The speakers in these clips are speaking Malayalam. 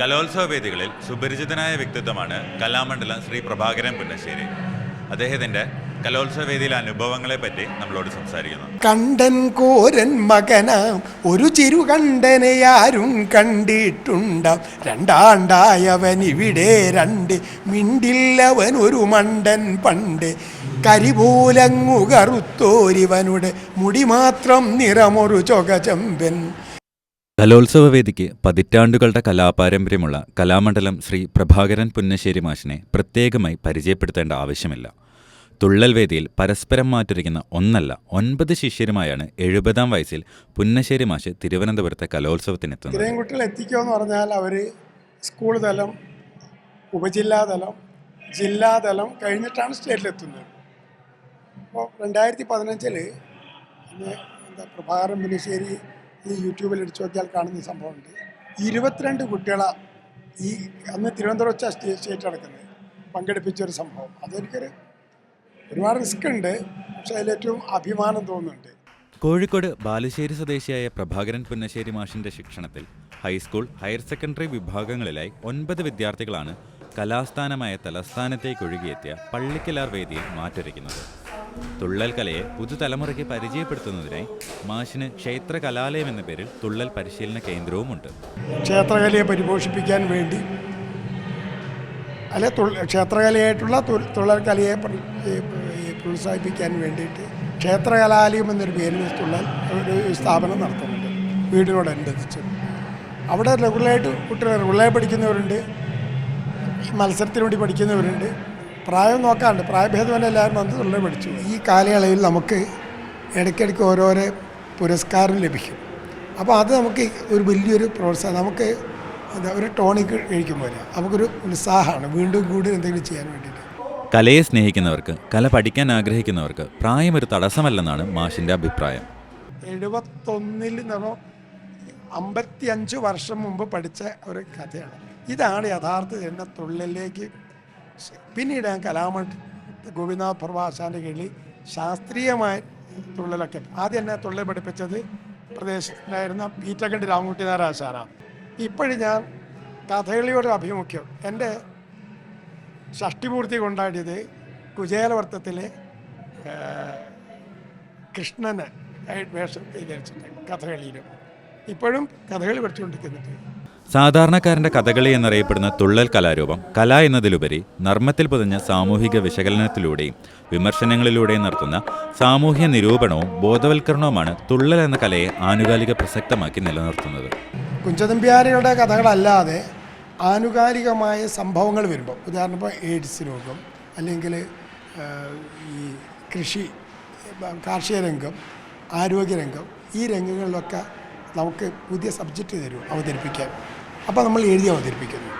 കലോത്സവ വേദികളിൽ സുപരിചിതനായ വ്യക്തിത്വമാണ് കലാമണ്ഡലം ശ്രീ പ്രഭാകരൻ പുന്നശ്ശേരി. അദ്ദേഹത്തിന്റെ കലോത്സവ വേദിയിലെ അനുഭവങ്ങളെ പറ്റി നമ്മളോട് സംസാരിക്കുന്നു. കണ്ടൻ കോരൻ മകനാം ഒരു ചിരു കണ്ടനെ ആരും കണ്ടിട്ടുണ്ടാം. രണ്ടാണ്ടായവൻ ഇവിടെ രണ്ട് മിണ്ടില്ലവൻ ഒരു മണ്ടൻ പണ്ട്. കരിപോലങ്ങു കറുത്തോരിവനുടെ മുടി മാത്രം നിറമൊരു ചൊകചമ്പൻ കലോത്സവ വേദിക്ക് പതിറ്റാണ്ടുകളുടെ കലാപാരമ്പര്യമുള്ള കലാമണ്ഡലം ശ്രീ പ്രഭാകരൻ പുന്നശ്ശേരി മാഷിനെ പ്രത്യേകമായി പരിചയപ്പെടുത്തേണ്ട ആവശ്യമില്ല. തുള്ളൽ വേദിയിൽ പരസ്പരം മാറ്റൊരുക്കുന്ന ഒന്നല്ല ഒൻപത് ശിഷ്യരുമായാണ് എഴുപതാം വയസ്സിൽ പുന്നശ്ശേരി മാഷ് തിരുവനന്തപുരത്തെ കലോത്സവത്തിനെത്തുന്നത്. ഇത്രയും കുട്ടികൾ എത്തിക്കുക എന്ന് പറഞ്ഞാൽ അവർ സ്കൂൾ തലം ഉപജില്ലാതലം ജില്ലാതലം കഴിഞ്ഞിട്ടാണ് സ്റ്റേറ്റിലെത്തുന്നത്. അപ്പോൾ രണ്ടായിരത്തി പതിനഞ്ചിൽ എന്താ പ്രഭാകരൻ പുന്നശ്ശേരി ഈ യൂട്യൂബിൽ അടിച്ചു നോക്കിയാൽ കാണുന്ന സംഭവമുണ്ട്. ഇരുപത്തിരണ്ട് കുട്ടികളെ ഈ അന്ന് തിരുവനന്തപുരം വെച്ച സ്റ്റേ സ്റ്റേറ്റ് നടക്കുന്നത്. പങ്കെടുപ്പിച്ചൊരു സംഭവം. അതെനിക്കൊരു ഒരുപാട് റിസ്ക് ഉണ്ട്. പക്ഷേ അതിലേറ്റവും അഭിമാനം തോന്നുന്നുണ്ട്. കോഴിക്കോട് ബാലുശ്ശേരി സ്വദേശിയായ പ്രഭാകരൻ പുന്നശ്ശേരി മാഷിന്റെ ശിക്ഷണത്തിൽ ഹൈസ്കൂൾ ഹയർ സെക്കൻഡറി വിഭാഗങ്ങളിലായി ഒൻപത് വിദ്യാർത്ഥികളാണ് കലാസ്ഥാനമായ തലസ്ഥാനത്തേക്ക് ഒഴുകിയെത്തിയ പള്ളിക്കലാർ വേദിയിൽ മാറ്റൊരുക്കുന്നത്. തുള്ളൽ കലയെ പുതുതലമുറയ്ക്ക് പരിചയപ്പെടുത്തുന്നതിനായി മാഷിന് ക്ഷേത്ര കലാലയം എന്ന പേരിൽ തുള്ളൽ പരിശീലന കേന്ദ്രവുമുണ്ട്. ക്ഷേത്രകലയെ പരിപോഷിപ്പിക്കാൻ വേണ്ടി അല്ലെ ക്ഷേത്രകലയായിട്ടുള്ള തുള്ളൽ കലയെ പ്രോത്സാഹിപ്പിക്കാൻ വേണ്ടിയിട്ട് ക്ഷേത്ര കലാലയം എന്നൊരു പേരിൽ തുള്ളൽ ഒരു സ്ഥാപനം നടത്തുന്നുണ്ട് വീടിനോടനുബന്ധിച്ച്. അവിടെ റെഗുലറായിട്ട് കുട്ടികൾ റെഗുലറായി പഠിക്കുന്നവരുണ്ട് മത്സരത്തിന് വേണ്ടി പഠിക്കുന്നവരുണ്ട്. പ്രായം നോക്കാണ്ട് പ്രായഭേദമല്ല എല്ലാവരും വന്ന് തുള്ളി പഠിച്ചു. ഈ കാലയളവിൽ നമുക്ക് ഇടയ്ക്കിടയ്ക്ക് ഓരോരോ പുരസ്കാരം ലഭിക്കും. അപ്പോൾ അത് നമുക്ക് ഒരു വലിയൊരു പ്രോത്സാഹനം നമുക്ക് എന്താ ഒരു ടോണിക് കഴിക്കുമ്പോൾ നമുക്കൊരു ഉത്സാഹമാണ് വീണ്ടും കൂടി എന്തെങ്കിലും ചെയ്യാൻ വേണ്ടിയിട്ട്. കലയെ സ്നേഹിക്കുന്നവർക്ക് കല പഠിക്കാൻ ആഗ്രഹിക്കുന്നവർക്ക് പ്രായം ഒരു തടസ്സമല്ലെന്നാണ് മാഷിന്റെ അഭിപ്രായം. എഴുപത്തൊന്നിൽ നിന്നോ അമ്പത്തി അഞ്ച് വർഷം മുമ്പ് പഠിച്ച ഒരു കഥയാണ്. ഇതാണ് യഥാർത്ഥ എന്നെ തൊഴിലിലേക്ക് ശ- പിന്നീട് ഞാൻ കലാമ ഗോപിനാഥ് പ്രഭാഷാന്റെ കീഴിൽ ശാസ്ത്രീയമായ തുള്ളലൊക്കെ ആദ്യം എന്നെ തുള്ളൽ പഠിപ്പിച്ചത് പ്രദേശത്തുണ്ടായിരുന്ന പീറ്റക്കണ്ടി രാമകുട്ടി നാരാശാനാണ് ഇപ്പോഴും ഞാൻ കഥകളിയുടെ അഭിമുഖ്യം എന്റെ ഷഷ്ടിപൂർത്തി കൊണ്ടാടിയത് കുചേലവർത്തത്തിലെ കൃഷ്ണന് വേഷം ധരിച്ചിട്ടുണ്ട് കഥകളിയിലും. ഇപ്പോഴും കഥകളി പഠിച്ചുകൊണ്ടിരിക്കുന്നുണ്ട്. സാധാരണക്കാരന്റെ കഥകളി എന്നറിയപ്പെടുന്ന തുള്ളൽ കലാരൂപം കല എന്നതിലുപരി നർമ്മത്തിൽ പൊതിഞ്ഞ സാമൂഹിക വിശകലനത്തിലൂടെയും വിമർശനങ്ങളിലൂടെയും നടത്തുന്ന സാമൂഹ്യ നിരൂപണവും ബോധവൽക്കരണവുമാണ് തുള്ളൽ എന്ന കലയെ ആനുകാലിക പ്രസക്തമാക്കി നിലനിർത്തുന്നത്. കുഞ്ചതമ്പ്യാരിയുടെ കഥകളല്ലാതെ ആനുകാലികമായ സംഭവങ്ങൾ വരുമ്പോൾ ഉദാഹരണം ഇപ്പോൾ എയ്ഡ്സ് രോഗം അല്ലെങ്കിൽ ഈ കൃഷി കാർഷിക രംഗം ആരോഗ്യരംഗം ഈ രംഗങ്ങളിലൊക്കെ നമുക്ക് പുതിയ സബ്ജക്റ്റ് തരും അവതരിപ്പിക്കാൻ. അപ്പോൾ നമ്മൾ എഴുതി അവതരിപ്പിക്കുന്നു.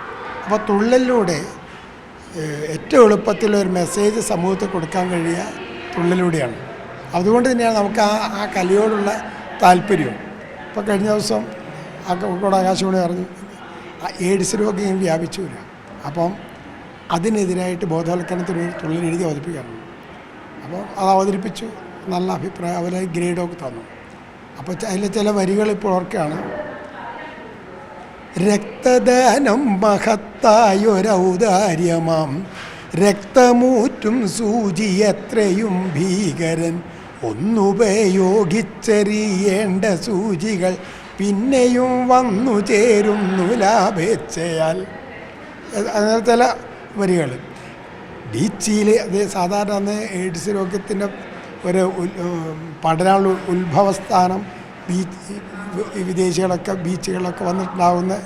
അപ്പോൾ തുള്ളലിലൂടെ ഏറ്റവും എളുപ്പത്തിൽ ഒരു മെസ്സേജ് സമൂഹത്തിൽ കൊടുക്കാൻ കഴിയുക തുള്ളലിലൂടെയാണ്. അതുകൊണ്ട് തന്നെയാണ് നമുക്ക് ആ ആ കലയോടുള്ള താല്പര്യവും. ഇപ്പോൾ കഴിഞ്ഞ ദിവസം ആ കോഴിക്കോട് ആകാശവാണി പറഞ്ഞു എയ്ഡ്സ് രോഗം വ്യാപിച്ചു വരിക അപ്പം അതിനെതിരായിട്ട് ബോധവൽക്കരണത്തിന് വേണ്ടി തുള്ളൽ എഴുതി അവതരിപ്പിക്കാറുണ്ട്. അപ്പോൾ അത് അവതരിപ്പിച്ചു നല്ല അഭിപ്രായം അവരെ ഗ്രേഡൊക്കെ തന്നു. അപ്പോൾ അതിലെ ചില വരികൾ ഇപ്പോൾ ഓർക്കുകയാണ് രക്തദാനം മഹത്തായൊരൗദാര്യമാം. രക്തമൂറ്റും സൂചി എത്രയും ഭീകരൻ. ഒന്നുപയോഗിച്ചെറിയേണ്ട സൂചികൾ പിന്നെയും വന്നു ചേരുന്നു ലാഭേച്ഛയാൽ. അങ്ങനെ ചില വരികൾ. ബീച്ചിൽ അത് സാധാരണ അന്ന് എയ്ഡ്സ് രോഗത്തിന്റെ ഒരു പഠനമുള്ള ഉത്ഭവസ്ഥാനം ബീച്ച് വിദേശികളൊക്കെ ബീച്ചുകളൊക്കെ വന്നിട്ടുണ്ടാവുന്നത്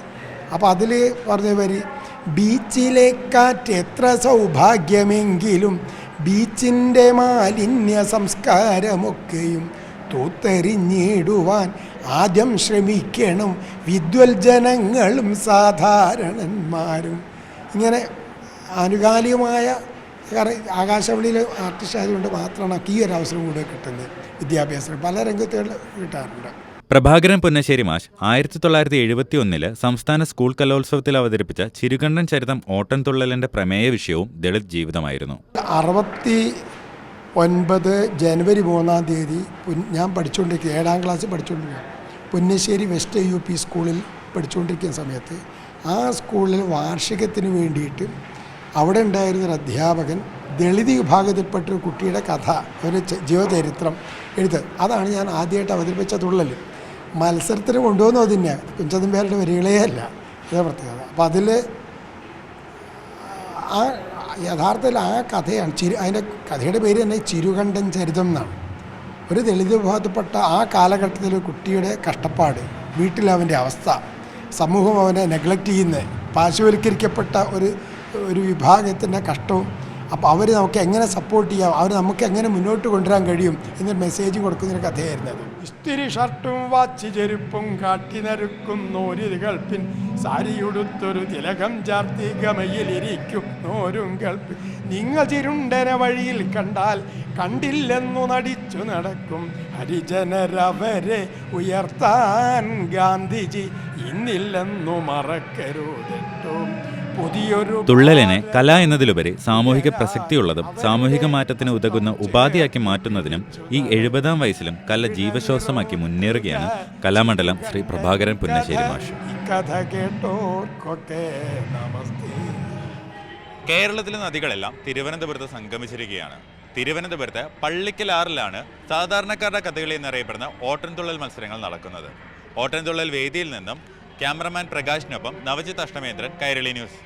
അപ്പോൾ അതിൽ പറഞ്ഞ വരി ബീച്ചിലെ കാറ്റ് എത്ര സൗഭാഗ്യമെങ്കിലും ബീച്ചിന്റെ മാലിന്യ സംസ്കാരമൊക്കെയും തൂത്തെറിഞ്ഞിടുവാൻ ആദ്യം ശ്രമിക്കണം വിദ്വൽ ജനങ്ങളും സാധാരണന്മാരും. ഇങ്ങനെ ആനുകാലികമായ കാരണം ആകാശവാണിയിൽ ആർട്ടിസ്റ്റ് ആയതുകൊണ്ട് മാത്രമാണ് ഈ ഒരു അവസരം കൂടെ കിട്ടുന്നത് വിദ്യാഭ്യാസത്തിന്. പല രംഗത്തുകൾ കിട്ടാറുണ്ട്. പ്രഭാകരൻ പുന്നശ്ശേരി മാഷ് ആയിരത്തി തൊള്ളായിരത്തി എഴുപത്തി ഒന്നിൽ സംസ്ഥാന സ്കൂൾ കലോത്സവത്തിൽ അവതരിപ്പിച്ച ചിരുകണ്ഠൻ ചരിതം ഓട്ടൻതുള്ളലിന്റെ പ്രമേയ വിഷയവും ദളിത് ജീവിതമായിരുന്നു. അറുപത്തി ഒൻപത് ജനുവരി മൂന്നാം തീയതി ഞാൻ പഠിച്ചുകൊണ്ടിരിക്കുക ഏഴാം ക്ലാസ് പഠിച്ചുകൊണ്ടിരിക്കുക പുന്നശ്ശേരി വെസ്റ്റ് യു പി സ്കൂളിൽ പഠിച്ചുകൊണ്ടിരിക്കുന്ന സമയത്ത് ആ സ്കൂളിൽ വാർഷികത്തിന് വേണ്ടിയിട്ട് അവിടെ ഉണ്ടായിരുന്നൊരു അധ്യാപകൻ ദളിത് വിഭാഗത്തിൽപ്പെട്ട ഒരു കുട്ടിയുടെ കഥ ഒരു ജീവചരിത്രം എഴുത്ത്. അതാണ് ഞാൻ ആദ്യമായിട്ട് അവതരിപ്പിച്ച തുള്ളൽ മത്സരത്തിന് കൊണ്ടുവന്നു അത് കുഞ്ചതമ്പേരുടെ കുഞ്ചതും പേരുടെ വരികളേ അല്ല ഇതേ പ്രത്യേകത. അപ്പം അതിൽ ആ യഥാർത്ഥത്തിൽ ആ കഥയാണ് ചിരു അതിന്റെ കഥയുടെ പേര് തന്നെ ചിരുകണ്ഠൻ ചരിതം എന്നാണ്. ഒരു ദളിത് വിഭാഗത്തിൽപ്പെട്ട ആ കാലഘട്ടത്തിൽ കുട്ടിയുടെ കഷ്ടപ്പാട് വീട്ടിലവന്റെ അവസ്ഥ സമൂഹം അവനെ നെഗ്ലക്റ്റ് ചെയ്യുന്ന പാർശ്വവൽക്കരിക്കപ്പെട്ട ഒരു ഒരു വിഭാഗത്തിന്റെ കഷ്ടവും. അപ്പോൾ അവർ നമുക്ക് എങ്ങനെ സപ്പോർട്ട് ചെയ്യാം? അവർ നമുക്ക് എങ്ങനെ മുന്നോട്ട് കൊണ്ടുവരാൻ കഴിയും? എന്നൊരു മെസ്സേജ് കൊടുക്കുന്നൊരു കഥയായിരുന്നു അത്. ഇസ്തിരി ഷർട്ടും വാച്ച് ചെരുപ്പും കാട്ടി നറുക്കുന്നോരികൾ പിൻ. സാരിയുടുത്തൊരു തിലകം ചാർത്തി ഗമയിലിരിക്കും നോരും കൽപ്പിൻ നിങ്ങൾ ചിരുണ്ടന വഴിയിൽ കണ്ടാൽ കണ്ടില്ലെന്നു നടിച്ചു നടക്കും. ഹരിജനരവരെ ഉയർത്താൻ ഗാന്ധിജി ഇന്നില്ലെന്നു മറക്കരുതെട്ടോ തുള്ളലിനെ കല എന്നതിലുപരി സാമൂഹിക പ്രസക്തിയുള്ളതും സാമൂഹിക മാറ്റത്തിന് ഉതകുന്ന ഉപാധിയാക്കി മാറ്റുന്നതിനും ഈ എഴുപതാം വയസ്സിലും കല ജീവശ്വാസമാക്കി മുന്നേറുകയാണ് കലാമണ്ഡലം ശ്രീ പ്രഭാകരൻ പുന്നശ്ശേരി മാഷ്. കേരളത്തിലെ നദികളെല്ലാം തിരുവനന്തപുരത്ത് സംഗമിച്ചിരിക്കുകയാണ്. തിരുവനന്തപുരത്ത് പള്ളിക്കലാറിലാണ് സാധാരണക്കാരുടെ കഥകളി എന്നറിയപ്പെടുന്ന ഓട്ടൻതുള്ളൽ മത്സരങ്ങൾ നടക്കുന്നത്. ഓട്ടൻതുള്ളൽ വേദിയിൽ നിന്നും ക്യാമറമാൻ പ്രകാശിനൊപ്പം നവജിത് അഷ്ടമേന്ദ്രൻ കൈരളി ന്യൂസ്.